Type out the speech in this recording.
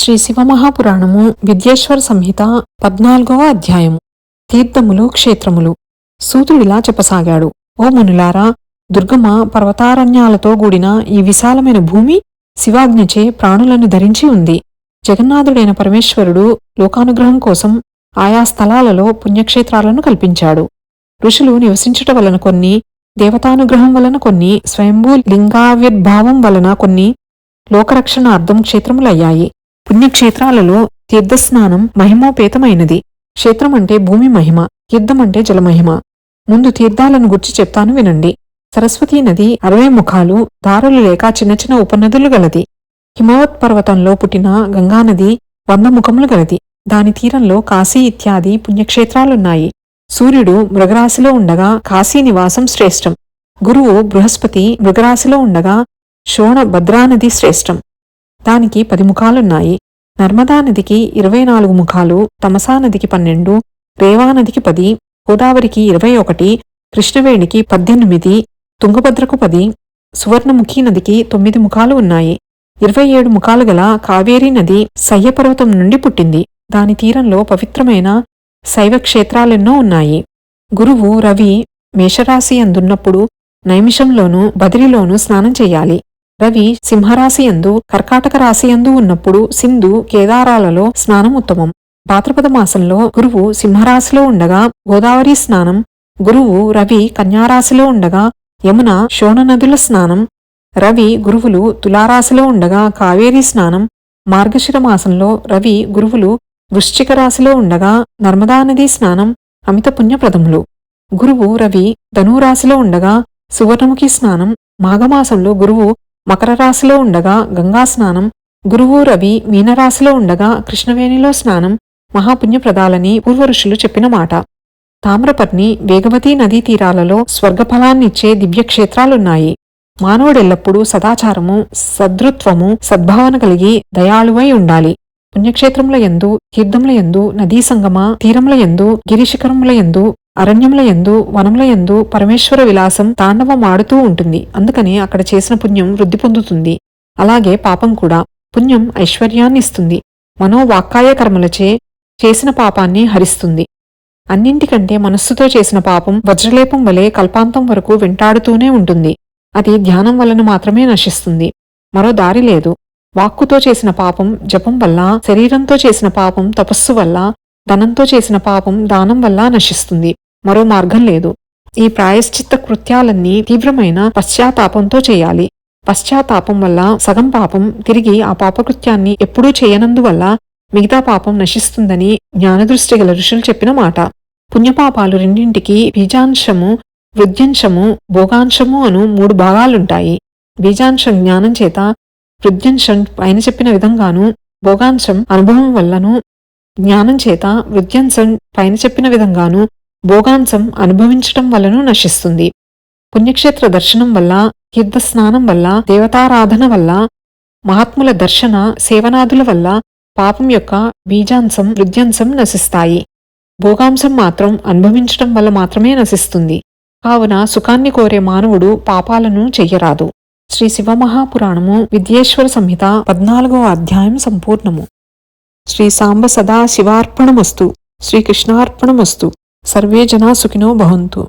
శ్రీ శివమహాపురాణము విద్యేశ్వర సంహిత పద్నాలుగవ అధ్యాయము. తీర్థములు క్షేత్రములు. సూతుడిలా చెప్పసాగాడు. ఓ మునులారా దుర్గమ పర్వతారణ్యాలతో కూడిన ఈ విశాలమైన భూమి శివాజ్ఞచే ప్రాణులను ధరించి ఉంది. జగన్నాథుడైన పరమేశ్వరుడు లోకానుగ్రహం కోసం ఆయా స్థలాలలో పుణ్యక్షేత్రాలను కల్పించాడు. ఋషులు నివసించుట వలన కొన్ని దేవతానుగ్రహం వలన కొన్ని స్వయంభూ లింగావిర్భావం వలన కొన్ని లోకరక్షణార్థం క్షేత్రములయ్యాయి. పుణ్యక్షేత్రాలలో తీర్థస్నానం మహిమోపేతమైనది. క్షేత్రం అంటే భూమి మహిమ తీర్థం అంటే జలమహిమ. ముందు తీర్థాలను గుర్చి చెప్తాను వినండి. సరస్వతీ నది అరవై ముఖాలు దారులు లేక చిన్న చిన్న ఉపనదులు గలది. హిమవత్ పర్వతంలో పుట్టిన గంగానది వంద ముఖములు గలది. దాని తీరంలో కాశీ ఇత్యాది పుణ్యక్షేత్రాలున్నాయి. సూర్యుడు మృగరాశిలో ఉండగా కాశీ నివాసం శ్రేష్టం. గురువు బృహస్పతి మృగరాశిలో ఉండగా శోణ భద్రానది శ్రేష్టం. దానికి పది ముఖాలున్నాయి. నర్మదా నదికి ఇరవై నాలుగు ముఖాలు తమసా నదికి పన్నెండు రేవా నదికి పది గోదావరికి ఇరవై ఒకటి కృష్ణవేణికి పద్దెనిమిది తుంగభద్రకు పది సువర్ణముఖి నదికి తొమ్మిది ముఖాలు ఉన్నాయి. ఇరవై ఏడు ముఖాలు గల కావేరీ నది సహ్యపర్వతం నుండి పుట్టింది. దాని తీరంలో పవిత్రమైన శైవ క్షేత్రాలెన్నో ఉన్నాయి. గురువు రవి మేషరాశి అందున్నప్పుడు నైమిషంలోనూ బదిరిలోనూ స్నానం చేయాలి. రవి సింహరాశి యందు కర్కాటక రాశి యందు ఉన్నప్పుడు సింధు కేదారాలలో స్నానం ఉత్తమం. భాద్రపద మాసంలో గురువు సింహరాశిలో ఉండగా గోదావరి స్నానం గురువు రవి కన్యారాశిలో ఉండగా యమున శోణనదుల స్నానం రవి గురువులు తులారాశిలో ఉండగా కావేరీ స్నానం మార్గశిర మాసంలో రవి గురువులు వృశ్చిక రాశిలో ఉండగా నర్మదా నది స్నానం అమిత పుణ్యప్రదములు గురువు రవి ధనురాశిలో ఉండగా సువర్ణముఖి స్నానం మాఘమాసంలో గురువు మకర రాశిలో ఉండగా గంగా స్నానం గురువు రవి మీనరాశిలో ఉండగా కృష్ణవేణిలో స్నానం మహాపుణ్యప్రదాలని పూర్వఋషులు చెప్పిన మాట. తామ్రపర్ణి వేగవతీ నదీ తీరాలలో స్వర్గఫలాన్నిచ్చే దివ్యక్షేత్రాలున్నాయి. మానవుడెల్లప్పుడూ సదాచారము సదృత్వము సద్భావన కలిగి దయాళువై ఉండాలి. పుణ్యక్షేత్రముల యందు తీర్థముల యందు నదీ సంగమ తీరముల యందు గిరిశిఖరముల యందు అరణ్యంలో యందు వనంలో యందు పరమేశ్వర విలాసం తాండవమాడుతూ ఉంటుంది. అందుకని అక్కడ చేసిన పుణ్యం వృద్ధి పొందుతుంది. అలాగే పాపం కూడా పుణ్యం ఐశ్వర్యాన్ని ఇస్తుంది మనోవాక్కాయ కర్మలచే చేసిన పాపాన్ని హరిస్తుంది. అన్నింటికంటే మనస్సుతో చేసిన పాపం వజ్రలేపం వలె కల్పాంతం వరకు వెంటాడుతూనే ఉంటుంది. అది ధ్యానం వలన మాత్రమే నశిస్తుంది. మరో దారి లేదు. వాక్కుతో చేసిన పాపం జపం వల్ల శరీరంతో చేసిన పాపం తపస్సు వల్ల ధనంతో చేసిన పాపం దానం వల్ల నశిస్తుంది. మరో మార్గం లేదు. ఈ ప్రాయశ్చిత్త కృత్యాలన్నీ తీవ్రమైన పశ్చాత్తాపంతో చేయాలి. పశ్చాత్తాపం వల్ల సగం పాపం తిరిగి ఆ పాపకృత్యాన్ని ఎప్పుడూ చేయనందువల్ల మిగతా పాపం నశిస్తుందని జ్ఞానదృష్టి గల ఋషులు చెప్పిన మాట. పుణ్యపాపాలు రెండింటికి బీజాంశము వృద్ధ్యంశము భోగాంశము అను మూడు భాగాలుంటాయి. బీజాంశం జ్ఞానం చేత వృద్ధ్యంశం పైన చెప్పిన విధంగాను భోగాంశం అనుభవం వల్లను జ్ఞానం చేత వృద్ధ్యంశం పైన చెప్పిన విధంగాను భోగాంశం అనుభవించటం వల్లను నశిస్తుంది. పుణ్యక్షేత్ర దర్శనం వల్ల స్నానం వల్ల దేవతారాధన వల్ల మహాత్ముల దర్శన సేవనాదుల వల్ల పాపం యొక్క బీజాంశం వృద్ధ్యంశం నశిస్తాయి. భోగాంశం మాత్రం అనుభవించటం వల్ల మాత్రమే నశిస్తుంది. కావున సుఖాన్ని కోరే మానవుడు పాపాలను చెయ్యరాదు. శ్రీ శివమహాపురాణము విద్యేశ్వర సంహిత పద్నాలుగవ అధ్యాయం సంపూర్ణము. శ్రీ సాంబ సదా శివార్పణమస్తు. శ్రీకృష్ణార్పణమస్తు సర్వే జనా సుఖినో భవంతు.